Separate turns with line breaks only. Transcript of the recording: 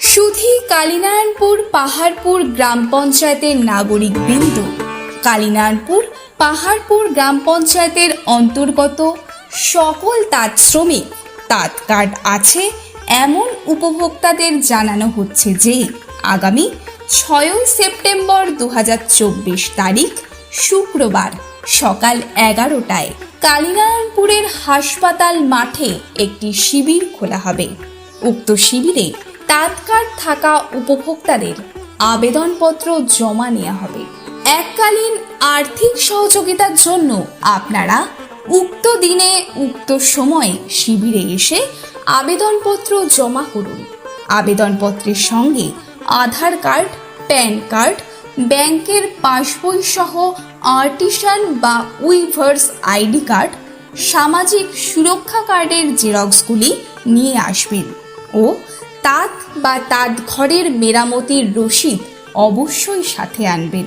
সুধী কালীনারায়ণপুর পাহাড়পুর গ্রাম পঞ্চায়েতের নাগরিক বৃন্দ। কালীনারায়ণপুর পাহাড়পুর গ্রাম পঞ্চায়েতের অন্তর্গত সকল তাঁত শ্রমিক তাঁত কার্ড আছে এমন উপভোক্তাদের জানানো হচ্ছে যে আগামী ছয়ই সেপ্টেম্বর দু হাজার চব্বিশ তারিখ শুক্রবার সকাল এগারোটায় কালীনারায়ণপুরের হাসপাতাল মাঠে একটি শিবির খোলা হবে। উক্ত শিবিরে তাৎকার থাকা উপভোক্তাদের আবেদনপত্র জমা নেওয়া হবে। এককালীন আর্থিক সহযোগিতার জন্য আপনারা উক্ত দিনে উক্ত সময়ে শিবিরে এসে আবেদনপত্র জমা করুন। আবেদনপত্রের সঙ্গে আধার কার্ড, প্যান কার্ড ব্যাংকের পাসবই সহ আর্টিসান বা উইভার্স আইডি কার্ড, সামাজিক সুরক্ষা কার্ডের জেরক্সগুলি নিয়ে আসবেন ও তাঁত বা তাঁত ঘরের মেরামতির রসিদ অবশ্যই সাথে আনবেন।